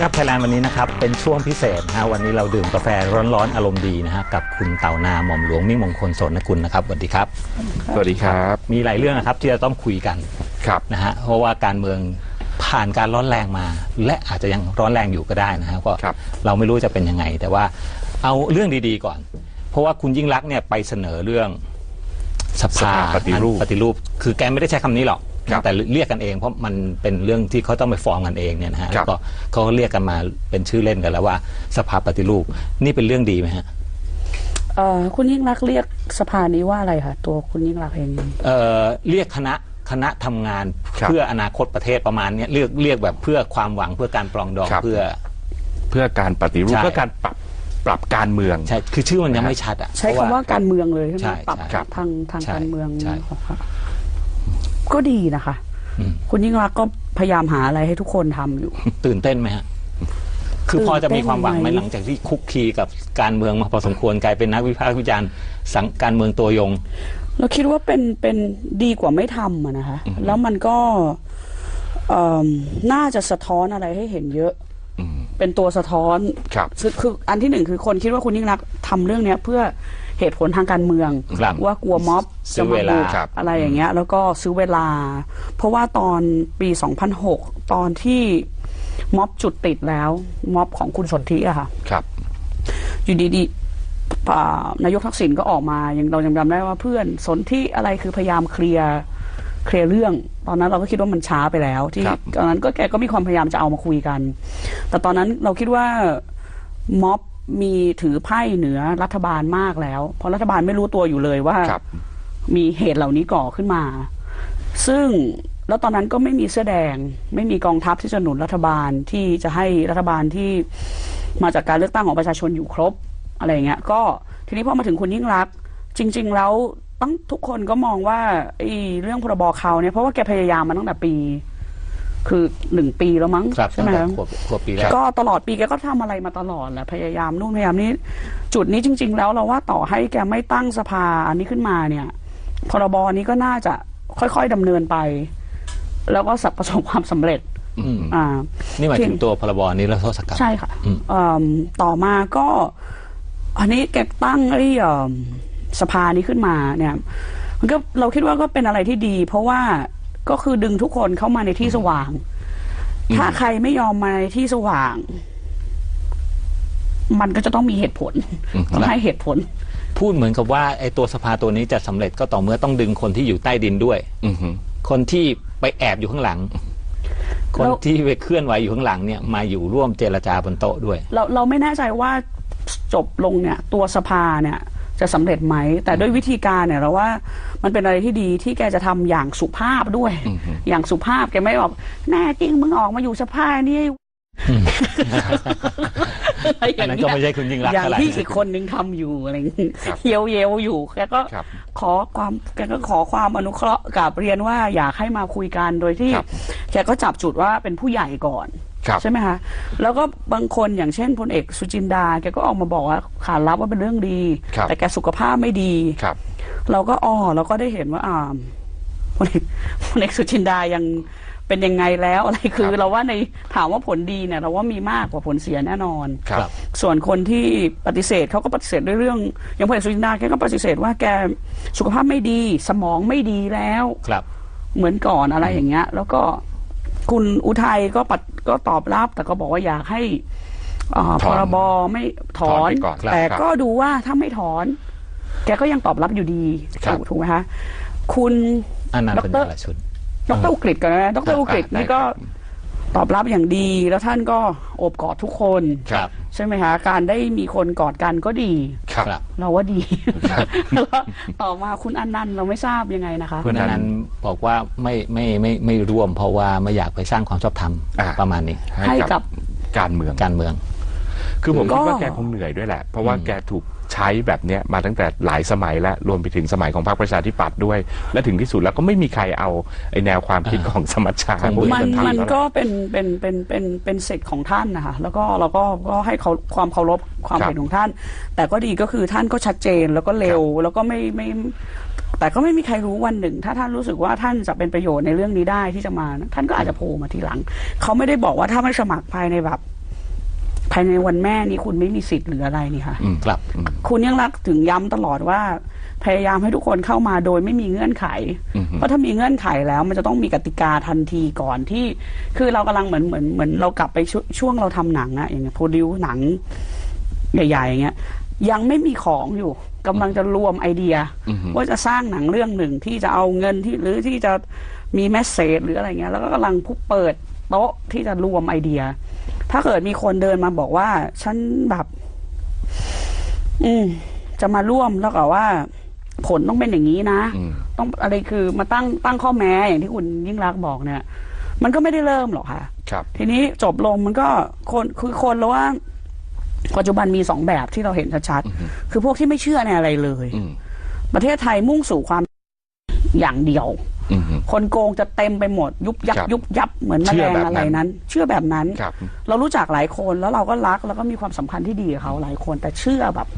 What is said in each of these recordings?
เครับไทยแลนด์วันนี้นะครับเป็นช่วงพิเศษนะฮะวันนี้เราดื่มกาแฟร้อนๆอารมณ์ดีนะฮะกับคุณเต่านาหม่อมหลวงมิ่งมงคลโสนกุลนะครับสวัสดีครับ สวัสดีครับ มีหลายเรื่องนะครับที่จะต้องคุยกันครับนะฮะเพราะว่าการเมืองผ่านการร้อนแรงมา และอาจจะยังร้อนแรงอยู่ก็ได้นะฮะก็ครับเราไม่รู้จะเป็นยังไง แต่ว่าเอาเรื่องดีๆก่อน เพราะว่าคุณยิ่งรักษณ์เนี่ยไปเสนอเรื่องสภาสภาปฏิรูปปฏิรูป คือแกไม่ได้ใช้คำนี้หรอก ครับแต่เรียกกันเองเพราะมันเป็นเรื่องที่เขาต้องไปฟ้องกันเองเนี่ยนะฮะครัแล้บวก็เขาก็เรียกกันมาเป็นชื่อเล่นกันแล้วว่าสภาปฏิรูปนี่เป็นเรื่องดีไหมฮะเอ่อคุณยิ่งรักษณ์เรียกสภานี้ว่าอะไรคะตัวคุณยิ่งรักษณ์เอง เอ่อเรียกคณะคณะทำงานครับเพื่ออนาคตประเทศประมาณเนี้ยเรียกเรียกแบบเพื่อความหวังเพื่อการปรองดองครับ เพื่อ เพื่อการปฏิรูปใช่ เพื่อการปรับปรับการเมือง ใช่คือชื่อมันยังไม่ชัดอะใช้เพคำระ ว่าการเมืองเลยใช่ไหมใช่ปรับใช่ ทางทางใช่การเมืองใช่ ค่ะ ก็ดีนะคะ อืม คุณยิ่งรักษณ์ก็พยายามหาอะไรให้ทุกคนทำอยู่ ตื่นเต้นไหมฮะ คือพอจะมีความหวังไหมตื่นเต้นไหม หลังจากที่คุกคีกับการเมืองมาพอสมควรกลายเป็นนักวิพากษ์วิจารณ์สังการเมืองตัวยง เราคิดว่าเป็นเป็นดีกว่าไม่ทำอะนะคะ แล้วมันก็เอิ่มน่าจะสะท้อนอะไรให้เห็นเยอะอืม เป็นตัวสะท้อนครับคือคืออันที่หนึ่งคือคนคิดว่าคุณยิ่งรักษณ์ทำเรื่องเนี้ยเพื่อเหตุผลทางการเมือง ครับว่ากลัวม็อบซื้อเวลาจะมบุกครับ อะไรอย่างเงี้ย แล้วก็ซื้อเวลา เพราะว่าตอนปี 2006 ตอนที่ม็อบจุดติดแล้วม็อบของคุณสนธิอะค่ะ ครับ อยู่ดีๆอ่านายกทักษิณก็ออกมายังเรายังจำได้ว่าเพื่อนสนที่อะไรคือพยายามเคลียร์ เคลียร์เรื่อง ตอนนั้นเราก็คิดว่ามันช้าไปแล้ว ที่ครับ ตอนนั้นก็แกก็มีความพยายามจะเอามาคุยกัน แต่ตอนนั้นเราคิดว่าม็อบมีถือไพ่เหนือรัฐบาลมากแล้ว เพราะรัฐบาลไม่รู้ตัวอยู่เลยว่า ครับ มีเหตุเหล่านี้ก่อขึ้นมา ซึ่งแล้วตอนนั้นก็ไม่มีเสื้อแดง ไม่มีกองทัพที่จะหนุนรัฐบาลที่จะให้รัฐบาลที่มาจากการเลือกตั้งของประชาชนอยู่ครบอะไรอย่างเงี้ย ก็ทีนี้พอมาถึงคุณยิ่งรักษณ์จริง ๆ แล้ว ต้องทุกคนก็มองว่าไอ้เรื่องพรบเขาเนี่ยเพราะว่าแกพยายามมาตั้งแต่ปี คือหนึ่งปีแล้วมั้งครับใช่ตั้งไหม แต่คะขวบขวบปีแรกก็ตลอดปีแกก็ทำอะไรมาตลอดแหละพยายามนู่นพยายามนี้จุดนี้จริง ๆ แล้วเราว่าต่อให้แกไม่ตั้งสภาอันนี้ขึ้นมาเนี่ยพรบนี้ก็น่าจะค่อยๆดำเนินไป แล้วก็สับประสบความสำเร็จ อืมอ่า นี่หมายถึงตัวพรบนี้แล้วโทษกรรม ใช่ค่ะอืม เอิ่มต่อมาก็ อันนี้แกตั้งไอ้เอิ่ม สภานี้ขึ้นมาเนี่ยมันก็เราคิดว่าก็เป็นอะไรที่ดี เพราะว่าก็คือดึงทุกคนเข้ามาในที่สว่าง ถ้าใครไม่ยอมมาในที่สว่าง มันก็จะต้องมีเหตุผลอืมต้องให้เหตุผล พูดเหมือนกับว่าไอ้ตัวสภาตัวนี้จะสำเร็จก็ต่อเมื่อต้องดึงคนที่อยู่ใต้ดินด้วยอือฮึคนที่ไปแอบอยู่ข้างหลัง คนแล้วที่ไปเคลื่อนไหวอยู่ข้างหลังเนี่ยมาอยู่ร่วมเจรจาบนโต๊ะด้วย เราเราไม่แน่ใจว่าจบลงเนี่ย ตัวสภาเนี่ย จะสำเร็จไหม แต่ด้วยวิธีการเนี่ยเราว่ามันเป็นอะไรที่ดีที่แกจะทำอย่างสุภาพด้วยอือฮึอย่างสุภาพแกไม่บอกแน่จริงมึงออกมาอยู่สภานี่อะไรออันย่างนั้นเงี้ก็ยไม่ใช่คุณยิ่งรักษอย่างณ์เท่าไหร่ที่อีกคนนึงทำอยู่อะไรอย่างงี้ครับเยียวเยียวๆอยู่แกก็ครับขอความแกก็ขอความอนุเคราะห์กับเรียนว่าอยากให้มาคุยกันโดยที่ครับแกก็จับจุดว่าเป็นผู้ใหญ่ก่อนครับ ใช่ไหมคะแล้วก็บางคนอย่างเช่นพลเอกสุจินดาแกก็ออกมาบอกว่าขานรับว่าเป็นเรื่องดี ครับ แต่แกสุขภาพไม่ดีครับ เราก็อ๋อเราก็ได้เห็นว่าอ่าพลเอกพลเอกสุจินดายังเป็นยังไงแล้วอะไรคือ ครับ เราว่าในถามว่าผลดีเนี่ยเราว่ามีมากกว่าผลเสียแน่นอน ครับ ส่วนคนที่ปฏิเสธเขาก็ปฏิเสธด้วยเรื่อง อย่างพลเอกสุจินดาแกก็ปฏิเสธว่าแกสุขภาพไม่ดี สมองไม่ดีแล้ว ครับ เหมือนก่อนอะไรอย่างเงี้ย แล้วก็คุณอุทัยก็ปัด ก็ตอบรับ แต่ก็บอกว่าอยากให้อ่าถพอนรบไม่ถอน ถอนไปก่อนครับแต่ครับก็ดูว่าถ้าไม่ถอน แกก็ยังตอบรับอยู่ดีครับ ถูกถูกไหมคะคุณ อันนั้นดเป็นรยาละชุด ดรอุกฤษกันนะดรอุกฤษอ่าได้นี่ก็ครับ ตอบรับอย่างดีแล้วท่านก็โอบกอดทุกคน ครับ ใช่ไหมคะการได้มีคนกอดกันก็ดี ครับ เราว่าดีแล้วต่อมาคุณอันนันต์เราไม่ทราบยังไงนะคะ คุณอนันต์บอกว่าไม่ไม่ไม่ไม่ร่วม เพราะว่าไม่อยากไปสร้างความชอบธรรมอ่า ประมาณนี้ให้กับ การเมือง การเมือง คือผมคิดว่าก็ แกคงเหนื่อยด้วยแหละ เพราะว่าแกถูก ใช้แบบเนี้ยมาตั้งแต่หลายสมัยแล้วรวมไปถึงสมัยของพรรคประชาธิปัตย์ด้วย และถึงที่สุดแล้วก็ไม่มีใครเอาไอแนวความคิดของสมัชชาของพวกมันนี้าทำมันแล้วก็เป็นเป็นเป็นเป็นเป็นสิทธิ์ของท่านนะคะแล้วก็เราก็ก็ให้เขาความเคารพความครับเห็นของท่าน แต่ก็ดีก็คือท่านก็ชัดเจนแล้วก็เร็วแล้วก็ไม่ไม่แต่ก็ไม่มีใครรู้วันหนึ่ง ถ้าท่านรู้สึกว่าท่านจะเป็นประโยชน์ในเรื่องนี้ได้ที่จะมานะท่านก็อาจจะโผล่มาทีหลัง เขาไม่ได้บอกว่าถ้าไม่สมัครภายในแบบ ภายในวันแม่นี้คุณไม่มีสิทธิ์หรืออะไรนี่ค่ะ อืมครับคุณยังรักถึงย้ำตลอดว่า พยายามให้ทุกคนเข้ามาโดยไม่มีเงื่อนไข อือฮึ เพราะถ้ามีเงื่อนไขแล้วมันจะต้องมีกติกาทันทีก่อนที่ คือเรากำลังเหมือนเหมือนเหมือนเรากลับไปชวช่วงเราทำหนังอะอย่างเงี้ยโปรดิวหนัง ใหญ่ๆอย่างเงี้ยยังไม่มีของอยู่กำลังจะรวมไอเดีย อือฮึ ว่าจะสร้างหนังเรื่องหนึ่งที่จะเอาเงินที่หรือที่จะมีแมสเซจหรืออะไรเงี้ย แล้วก็กำลังพุเปิดโต๊ะที่จะรวมไอเดีย ถ้าเกิดมีคนเดินมาบอกว่า ฉันแบบ อืม จะมาร่วมแล้วก็ว่า ผลต้องเป็นอย่างนี้นะอืมต้องอะไรคือมาตั้งตั้งข้อแม้อย่างที่คุณยิ่งรักษณ์บอกเนี่ย มันก็ไม่ได้เริ่มหรอกค่ะ ครับ ทีนี้จบลงมันก็คนคือคนแล้วว่าปัจจุบันมีสองแบบที่เราเห็นชัดๆคือพวกที่ไม่เชื่อในอะไรเลยอืมประเทศไทยมุ่งสู่ความ อย่างเดียว อืม คนโกงจะเต็มไปหมด ยุบยับ ครับยุบยับเหมือนแมเชื่ลองแบบนั้นอะไรนั้น เชื่อแบบนั้น ครับ เรารู้จักหลายคนแล้วเราก็รักแล้วก็มีความสัมพันธ์ที่ดีกับเขาหลายคน แต่เชื่อแบบ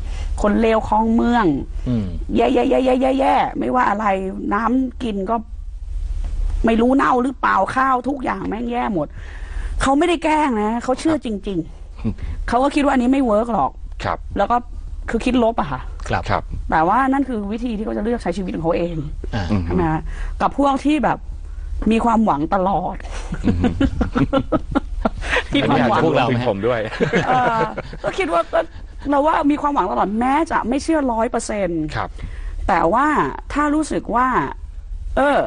คนเลวคลองเมือง อืม แย่แย่แย่แย่แย่แย่ไม่ว่าอะไรน้ำกินก็ ไม่รู้เน่าหรือเปล่าข้าวทุกอย่างแม่งแย่หมด เขาไม่ได้แกล้งนะเขาเชื่อจริง ๆ เขาก็คิดว่าอันนี้ไม่เวิร์กหรอก ครับ แล้วก็ คือคิดลบอะค่ะ ครับครับ แต่ว่านั่นคือวิธีที่เขาจะเลือกใช้ชีวิตของเขาเองอ่าอืมใช่ไหมฮะกับพวกที่แบบมีความหวังตลอด มีอันความนี้อาจหวัจะงรวมถึงผมด้วย เออก็คิดว่าก็เราว่ามีความหวังตลอดแม้จะไม่เชื่อร้อยเปอร์เซ็นต์ครับ แต่ว่าถ้ารู้สึกว่า เออ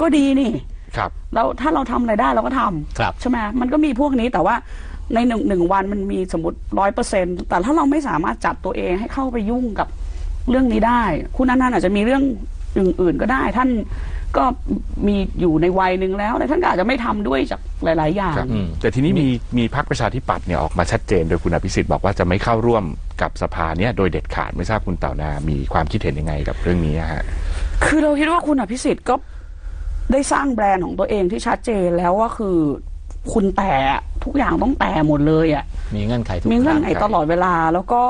ก็ดีนี่ ครับแล้วถ้าเราทำอะไรได้เราก็ทำครับ ใช่ไหมมันก็มีพวกนี้แต่ว่า ในหนึ่งหนึ่งวันมันมีสมมติร้อยเปอร์เซ็นแต่ถ้าเราไม่สามารถจัดตัวเองให้เข้าไปยุ่งกับเรื่องนี้ได้ คุณนันท์อาจจะมีเรื่องอื่นๆก็ได้ ท่านก็มีอยู่ในวัยหนึ่งแล้วแต่ท่านก็อาจจะไม่ทำด้วยจากหลาย ๆ อย่างครับแต่ทีนี้มีมีพรรคประชาธิปัตย์เนี่ยออกมาชัดเจนโดยคุณอภิสิทธิ์บอกว่าจะไม่เข้าร่วมกับสภาเนี่ยโดยเด็ดขาดไม่ทราบคุณเต่านา มีความคิดเห็นยังไงกับเรื่องนี้ฮะคือเราคิดว่าคุณอภิสิทธิ์ก็ได้สร้างแบรนด์ของตัวเองที่ชัดเจนแล้วว่าคือคุณแต่ ทุกอย่างต้องแต่หมดเลยอะมีเงื่อนไขทุกมีคเงื่รั้องนไขตลอดเวลาแล้วก็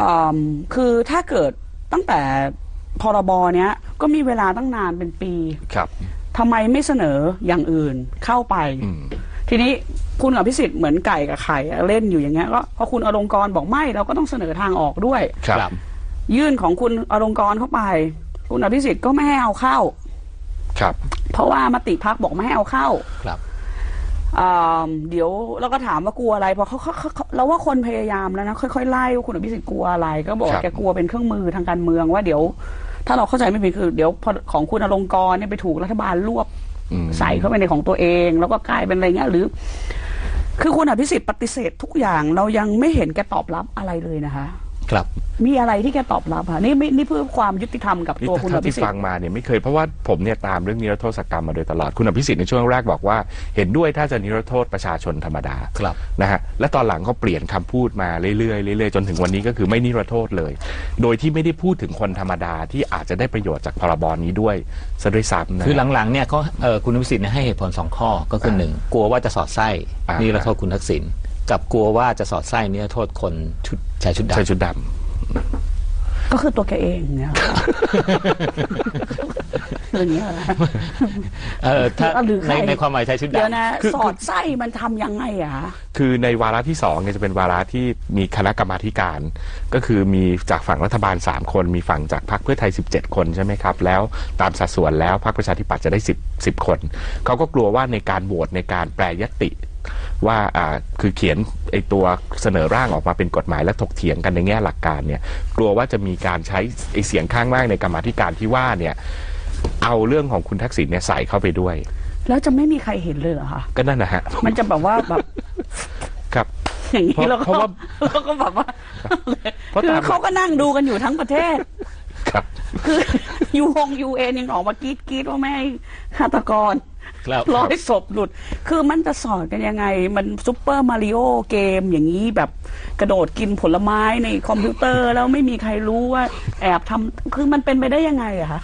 อืมคือถ้าเกิดตั้งแต่พรบเนี้ยก็มีเวลาตั้งนานเป็นปีครับทำไมไม่เสนออย่างอื่นเข้าไปอืมทีนี้คุณอภิสิทธิ์เหมือนไก่กับไข่อะเล่นอยู่อย่างเงี้ยก็พอคุณอลงกรณ์บอกไม่เราก็ต้องเสนอทางออกด้วยครับครับยื่นของคุณอลงกรณ์เข้าไป คุณอภิสิทธิ์ก็ไม่ให้เอาเข้า ครับ เพราะว่ามติพักบอกไม่ให้เอาเข้าครับ อ่าเดี๋ยวเราก็ถามว่ากลัวอะไรเพราะเขาเขาเขาเขาเราว่าคนพยายามแล้วนะค่อยๆไล่ว่าคุณอภิสิทธิ์กลัวอะไร ก็บอกครับ แกกลัวเป็นเครื่องมือทางการเมืองว่าเดี๋ยว ถ้าเราเข้าใจไม่ผิดคือเดี๋ยวพอของคุณอลงกรณ์เนี่ยไปถูกรัฐบาลรวบ อืม ใส่เข้าไปในของตัวเอง แล้วก็กลายเป็นอะไรเงี้ยหรือ คือคุณอภิสิทธิ์ปฏิเสธทุกอย่างเรายังไม่เห็นแกตอบรับอะไรเลยนะคะ ครับ มีอะไรที่แกตอบรับค่ะนี่ไม่นี่เพื่อความยุติธรรมกับนี่ตัวคุณอถ้าภิที่สิทฟังธิ์ มาเนี่ยไม่เคยเพราะว่าผมเนี่ยตามเรื่องนิรโทษกรรมมาโดยตลอดคุณอภิสิทธิ์ในช่วงแรกบอกว่า เห็นด้วยถ้าจะนิรโทษประชาชนธรรมดาครับ นะฮะและตอนหลังเขาเปลี่ยนคำพูดมาเรื่อยๆเรื่อยๆจนถึงวันนี้ก็คือไม่นิรโทษเลย โดยที่ไม่ได้พูดถึงคนธรรมดาที่อาจจะได้ประโยชน์จากพรบนี้ด้วยซะด้วยซ้ำนะ คือหลังๆเนี่ยเขาเอ่อคุณอภิสิทธิ์เนี่ยให้เหตุผลสองข้อก็คือหนึ่งกลัวว่าจะสอดไส้อ่านี่เราโทษคุณทักษิณ กับกลัวว่าจะสอดไส้นี่โทษคนชุดชายชุดใส่ดำชุดดก็คือตัวแกเองเนี่ยเรื่องเนี้ยเหรอเออถ้าหรือใครในในความหมายชายชุดเดี๋ยวดำนะ สอดไส้มันทำยังไงอะคะำคือในวาระที่สองเนี่ยจะเป็นวาระที่มีคณะกรรมาธิการ ก็คือมีจากฝั่งรัฐบาล 3 คน มีฝั่งจากพรรคเพื่อไทย 17 คนใช่ไหมครับ แล้วตามสัดส่วนแล้วพรรคประชาธิปัตย์จะได้ 10 10 คน เขาก็กลัวว่าในการโหวตในการแปรยติ ว่าอ่าคือเขียนไอตัวเสนอร่างออกมาเป็นกฎหมายและถกเถียงกันในแง่หลักการเนี่ยกลัวว่าจะมีการใช้ไอเสียงข้างมากในกรรมาธิการที่ว่าเนี่ยเอาเรื่องของคุณทักษิณเนี่ยใส่เข้าไปด้วย แล้วจะไม่มีใครเห็นเลยเหรอคะก็นั่นนะฮะมันจะแบบว่าแบบครับอย่างเพนี้ราะแล้วก็เพราะว่าแล้วก็แบบว่าเพราะคือตามเขาก็นั่งดูกันอยู่ทั้งประเทศครับ คือยูฮงยูเอ็นยังออกมากรีดกรีดว่าไม่ให้ฆาตกร ครับร้อยศพหลุด คือมันจะสอนกันยังไง มันซุปเปอร์มาริโอเกมอย่างนี้แบบกระโดดกินผลไม้ในคอมพิวเตอร์ แล้วไม่มีใครรู้ว่าแอบทำคือมันเป็นไปได้ยังไงอะคะ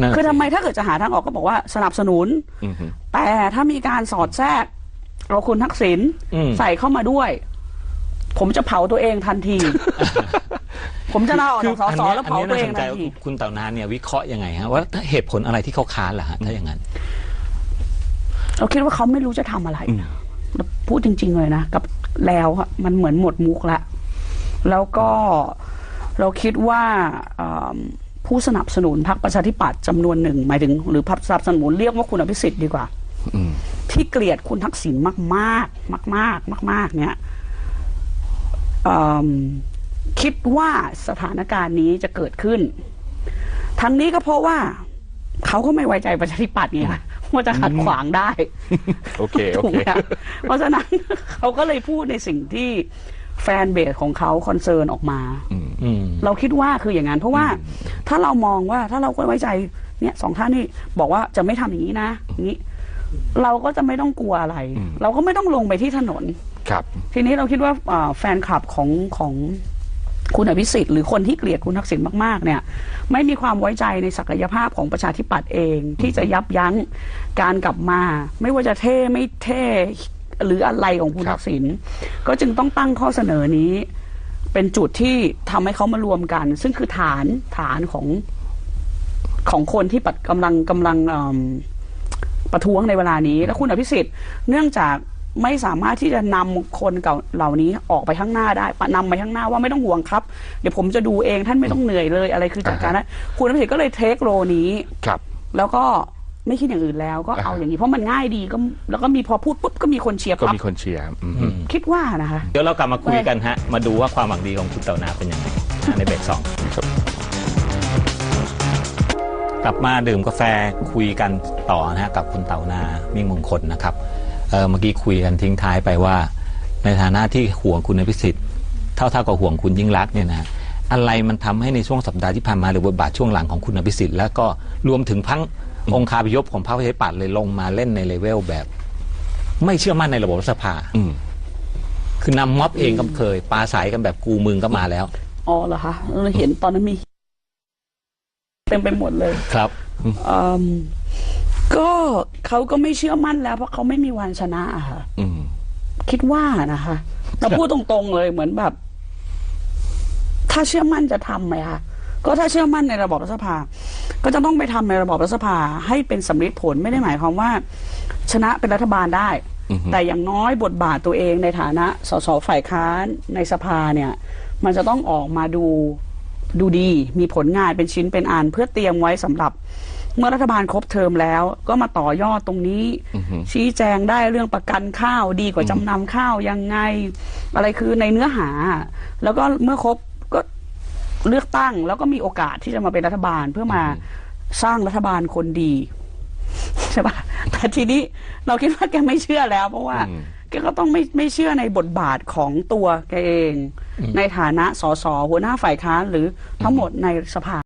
นั่นคือทำไมถ้าเกิดจะหาทางออกก็บอกว่าสนับสนุน อือฮึ แต่ถ้ามีการสอดแทรกเอาคุณทักษิณอืม ใส่เข้ามาด้วย ผมจะเผาตัวเองทันที ผมจะลาออกจากสสอันแล้วเนี้ยเผาตัวเองนนี้น่าสนใจทันว่าที คุณเต่านาเนี่ยวิเคราะห์ยังไงฮะว่าเหตุผลอะไรที่เขาค้านล่ะฮะถ้าอย่างนั้น เราคิดว่าเขาไม่รู้จะทำอะไรแล้วพูดจริง ๆ เลยนะกับแล้วอะมันเหมือนหมดมุกละแล้วก็เราคิดว่าเอิ่มผู้สนับสนุนพรรคประชาธิปัตย์จำนวนหนึ่งหมายถึง หรือพรรคสนับสนุนเรียกว่าคุณอภิสิทธิ์ดีกว่าอืมที่เกลียดคุณทักษิณมากมากมากมากมากมากๆเนี่ยเอิ่มคิดว่าสถานการณ์นี้จะเกิดขึ้น ทั้งนี้ก็เพราะว่าเขาก็ไม่ไว้ใจประชาธิปัตย์ไงคะ ว่าจะขัดขวางได้โอเคโอถูกเคไหมคะเพราะฉะนั้นเขาก็เลยพูดในสิ่งที่แฟนเบสของเขาคอนเซิร์นออกมาอืมเราคิดว่าคืออย่างนั้นเพราะว่าถ้าเรามองว่าถ้าเราก็ไว้ใจเนี่ยสองท่านนี่บอกว่าจะไม่ทำอย่างนี้นะอย่างนี้เราก็จะไม่ต้องกลัวอะไรอืมเราก็ไม่ต้องลงไปที่ถนนครับ ทีนี้เราคิดว่าอ่าแฟนคลับของของ คุณอภิสิทธิ์หรือคนที่เกลียดคุณทักษิณมากๆเนี่ยไม่มีความไว้ใจในศักยภาพของประชาธิปัตย์เอง ที่จะยับยั้งการกลับมา ไม่ว่าจะเท่ไม่เท่หรืออะไรของคุณครับทักษิณก็จึงต้องตั้งข้อเสนอนี้ เป็นจุดที่ทำให้เขามารวมกัน ซึ่งคือฐานฐานของของคนที่ปัดกำลังกำลังเอิ่มประท้วงในเวลานี้ แล้วคุณอภิสิทธิ์เนื่องจาก ไม่สามารถที่จะนำคนเก่าเหล่านี้ออกไปข้างหน้าได้ปะนำไปข้างหน้าว่าไม่ต้องห่วงครับ เดี๋ยวผมจะดูเองท่านไม่ต้องเหนื่อยเลยอะไรคือจัดการนะคุณอภิสิทธิ์ก็เลยเทคโรนี้ครับ แล้วก็ไม่คิดอย่างอื่นแล้วก็เอาอ่าฮะอย่างนี้เพราะมันง่ายดีก็แล้วก็มีพอพูดปุ๊บก็มีคนเชียร์ก็ปั๊บมีคนเชียร์อืมอืมคิดว่านะคะ เดี๋ยวเรากลับมาคุยกันฮะ มาดูว่าความหวังดีของคุณเต่านาเป็นยังไงนะในเบรกสองครับกลับมาดื่มกาแฟคุยกันต่อนะฮะกับคุณเต่านามิ่งมงคลนะครับ เออเมื่อกี้คุยกันทิ้งท้ายไปว่า ในฐานะที่ห่วงคุณอภิสิทธิ์เท่าๆกับห่วงคุณยิ่งรักษณ์เนี่ยนะฮะอะไรมันทำให้ในช่วงสัปดาห์ที่ผ่านมาหรือบทบาทช่วงหลังของคุณอภิสิทธิ์แล้วก็รวมถึงพังองคาพยพของพรรคประชาธิปัตย์เลยลงมาเล่นในเลเวลแบบ ไม่เชื่อมั่นในระบบรัฐสภา อืม คือนำม็อบเองก็เคยปาใสกันแบบกูมึงก็มาแล้ว อ๋อเหรอคะเราเห็นตอนนั้นมี เต็มไปหมดเลยครับ อืม ก็เขาก็ไม่เชื่อมั่นแล้ว เพราะเขาไม่มีวันชนะอะค่ะอืม คิดว่านะคะเราพูดตรงๆเลยเหมือนแบบ ถ้าเชื่อมั่นจะทำไหมคะก็ถ้าเชื่อมั่นในระบอบรัฐสภา ก็จะต้องไปทำในระบอบรัฐสภา ให้เป็นสำเร็จผลไม่ได้หมายความว่า ชนะเป็นรัฐบาลได้ อือฮึ แต่อย่างน้อยบทบาทตัวเองในฐานะสสฝ่ายค้านในสภาเนี่ย มันจะต้องออกมาดูดูดี มีผลงานเป็นชิ้นเป็นอันเพื่อเตรียมไว้สำหรับ เมื่อรัฐบาลครบเทอมแล้ว ก็มาต่อยอดตรงนี้อือฮึชี้แจงได้เรื่องประกันข้าวดีกว่าจำนำข้าวยังไง อะไรคือในเนื้อหา แล้วก็เมื่อครบก็เลือกตั้ง แล้วก็มีโอกาสที่จะมาเป็นรัฐบาลเพื่อมาสร้างรัฐบาลคนดีใช่ปะแต่ทีนี้เราคิดว่าแกไม่เชื่อแล้ว เพราะว่าอืมแกก็ต้องไม่ไม่เชื่อในบทบาทของตัวแกเอง ในฐานะสสหัวหน้าฝ่ายค้านหรือทั้งหมดในสภา